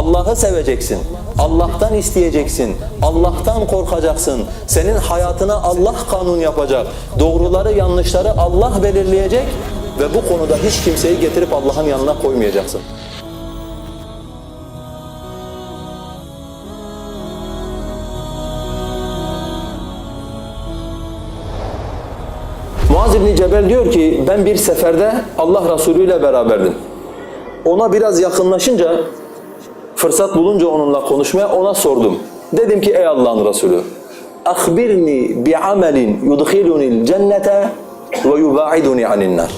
Allah'ı seveceksin. Allah'tan isteyeceksin. Allah'tan korkacaksın. Senin hayatına Allah kanun yapacak. Doğruları yanlışları Allah belirleyecek ve bu konuda hiç kimseyi getirip Allah'ın yanına koymayacaksın. Muaz İbni Cebel diyor ki ben bir seferde Allah Resulü ile beraberdim. Ona biraz yakınlaşınca fırsat bulunca onunla konuşmaya ona sordum. Dedim ki ey Allah'ın Resulü amelin yudkhiluni cennete ve yubaiduni anin nar.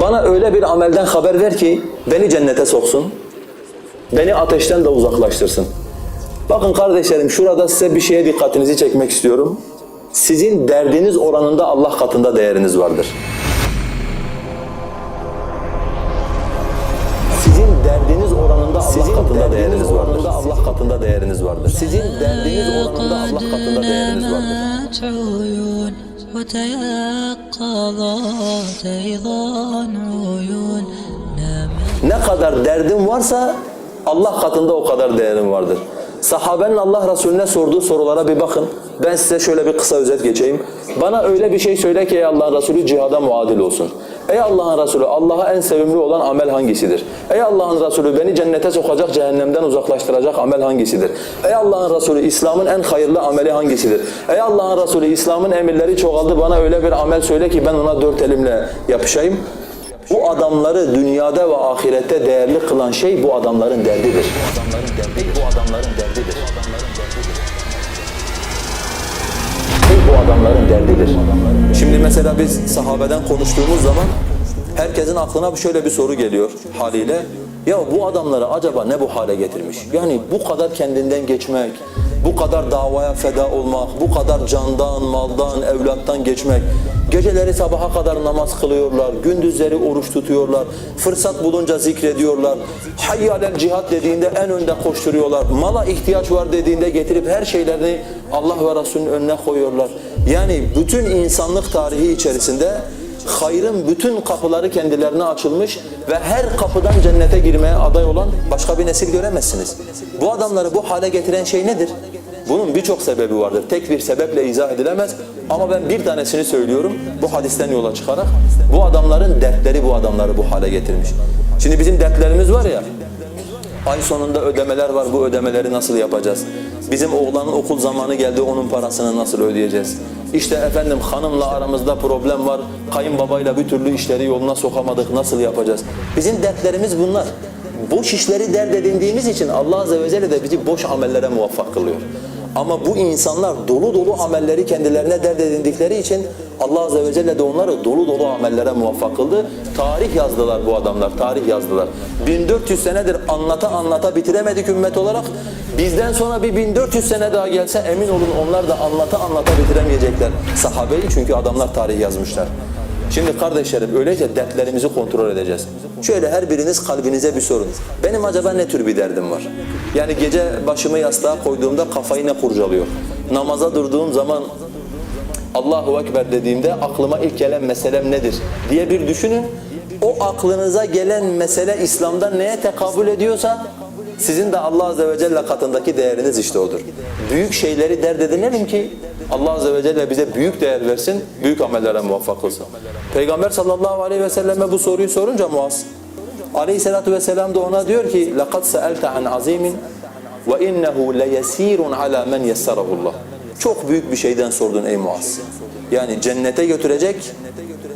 Bana öyle bir amelden haber ver ki beni cennete soksun. Beni ateşten de uzaklaştırsın. Bakın kardeşlerim şurada size bir şeye dikkatinizi çekmek istiyorum. Sizin derdiniz oranında Allah katında değeriniz vardır. Katında değeriniz vardır. Sizin derdiniz oranında Allah katında değeriniz vardır. Ne kadar derdin varsa Allah katında o kadar değerin vardır. Sahabenin Allah Resulüne sorduğu sorulara bir bakın. Ben size şöyle bir kısa özet geçeyim. Bana öyle bir şey söyle ki Allah Resulü cihada muadil olsun. Ey Allah'ın Resulü Allah'a en sevimli olan amel hangisidir? Ey Allah'ın Resulü beni cennete sokacak, cehennemden uzaklaştıracak amel hangisidir? Ey Allah'ın Resulü İslam'ın en hayırlı ameli hangisidir? Ey Allah'ın Resulü İslam'ın emirleri çoğaldı bana öyle bir amel söyle ki ben ona dört elimle yapışayım. Bu adamları dünyada ve ahirette değerli kılan şey bu adamların derdidir. Bu adamların derdi, bu adamların derdidir. Bu adamların derdidir. Şimdi mesela biz sahabeden konuştuğumuz zaman herkesin aklına şöyle bir soru geliyor haliyle. Ya bu adamları acaba ne bu hale getirmiş? Yani bu kadar kendinden geçmek, bu kadar davaya feda olmak, bu kadar candan, maldan, evlattan geçmek, geceleri sabaha kadar namaz kılıyorlar, gündüzleri oruç tutuyorlar, fırsat bulunca zikrediyorlar, hayyalel cihat dediğinde en önde koşturuyorlar, mala ihtiyaç var dediğinde getirip her şeylerini Allah ve Resulünün önüne koyuyorlar. Yani bütün insanlık tarihi içerisinde hayrın bütün kapıları kendilerine açılmış ve her kapıdan cennete girmeye aday olan başka bir nesil göremezsiniz. Bu adamları bu hale getiren şey nedir? Bunun birçok sebebi vardır. Tek bir sebeple izah edilemez. Ama ben bir tanesini söylüyorum bu hadisten yola çıkarak. Bu adamların dertleri bu adamları bu hale getirmiş. Şimdi bizim dertlerimiz var ya, Ay sonunda ödemeler var. Bu ödemeleri nasıl yapacağız? Bizim oğlanın okul zamanı geldi. Onun parasını nasıl ödeyeceğiz? İşte efendim hanımla aramızda problem var. Kayınbabayla bir türlü işleri yoluna sokamadık. Nasıl yapacağız? Bizim dertlerimiz bunlar. Boş işleri dert edindiğimiz için Allah Azze ve Celle de bizi boş amellere muvaffak kılıyor. Ama bu insanlar dolu dolu amelleri kendilerine dert edindikleri için Allah Azze ve Celle de onları dolu dolu amellere muvaffak kıldı. Tarih yazdılar bu adamlar, tarih yazdılar. 1400 senedir anlata anlata bitiremedik ümmet olarak. Bizden sonra bir 1400 sene daha gelse emin olun onlar da anlata anlata bitiremeyecekler. Sahabeyi çünkü adamlar tarih yazmışlar. Şimdi kardeşlerim öyleyse dertlerimizi kontrol edeceğiz. Şöyle her biriniz kalbinize bir sorun. Benim acaba ne tür bir derdim var? Yani gece başımı yastığa koyduğumda kafayı ne kurcalıyor? Namaza durduğum zaman Allahu Ekber dediğimde aklıma ilk gelen meselem nedir diye bir düşünün. O aklınıza gelen mesele İslam'da neye tekabül ediyorsa sizin de Allah Azze ve Celle katındaki değeriniz işte odur. Büyük şeyleri dert edinelim ki Allah Azze ve Celle bize büyük değer versin, büyük amellere muvaffak kılsın. Peygamber sallallahu aleyhi ve selleme bu soruyu sorunca Muaz, aleyhissalatu vesselam da ona diyor ki لَقَدْ سَأَلْتَ عَنْ عَظِيمٍ وَاِنَّهُ لَيَس۪يرٌ عَلَى مَنْ يَسَّرَهُ اللّٰهِ çok büyük bir şeyden sordun ey Muaz. Yani cennete götürecek,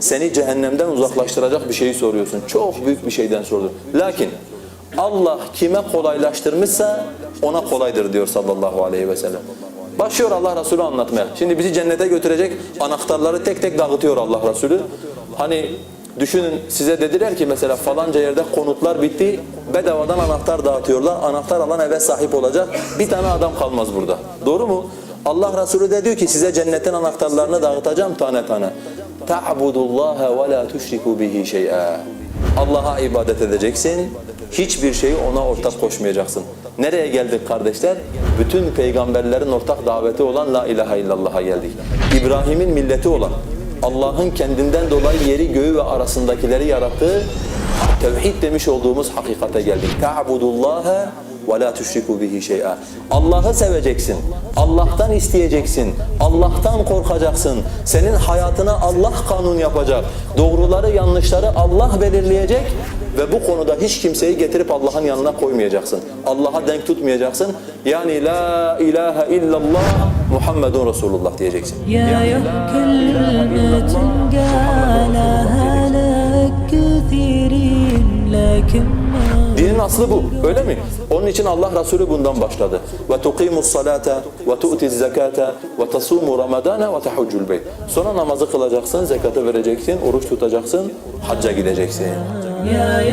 seni cehennemden uzaklaştıracak bir şeyi soruyorsun. Çok büyük bir şeyden sordun. Lakin Allah kime kolaylaştırmışsa ona kolaydır diyor sallallahu aleyhi ve sellem. Başlıyor Allah Resulü anlatmaya. Şimdi bizi cennete götürecek anahtarları tek tek dağıtıyor Allah Resulü. Hani düşünün size dediler ki mesela falanca yerde konutlar bitti. Bedavadan anahtar dağıtıyorlar. Anahtar alan eve sahip olacak. Bir tane adam kalmaz burada. Doğru mu? Allah Resulü de diyor ki size cennetin anahtarlarını dağıtacağım tane tane. Ta'budullaha ve la tuşriku bihi şey'a. Allah'a ibadet edeceksin. Hiçbir şeyi ona ortak koşmayacaksın. Nereye geldik kardeşler? Bütün peygamberlerin ortak daveti olan La ilahe illallah'a geldik. İbrahim'in milleti olan, Allah'ın kendinden dolayı yeri göğü ve arasındakileri yarattığı tevhid demiş olduğumuz hakikate geldik. Ta'budullaha ve la tüşriku bihi şey'a. Allah'ı seveceksin. Allah'tan isteyeceksin. Allah'tan korkacaksın. Senin hayatına Allah kanun yapacak. Doğruları yanlışları Allah belirleyecek ve bu konuda hiç kimseyi getirip Allah'ın yanına koymayacaksın. Allah'a denk tutmayacaksın. Yani la ilahe illallah Muhammedun Resulullah diyeceksin. Ya yani, la ilahe illallah Muhammedun Resulullah diyeceksin. Dinin aslı bu. Öyle mi? Onun için Allah Resulü bundan başladı. Ve tuqimus salata ve tu'tiz zakata ve tasumu ramadana ve tahuccul beyt. Sonra namazı kılacaksın, zekatı vereceksin, oruç tutacaksın, hacca gideceksin. يا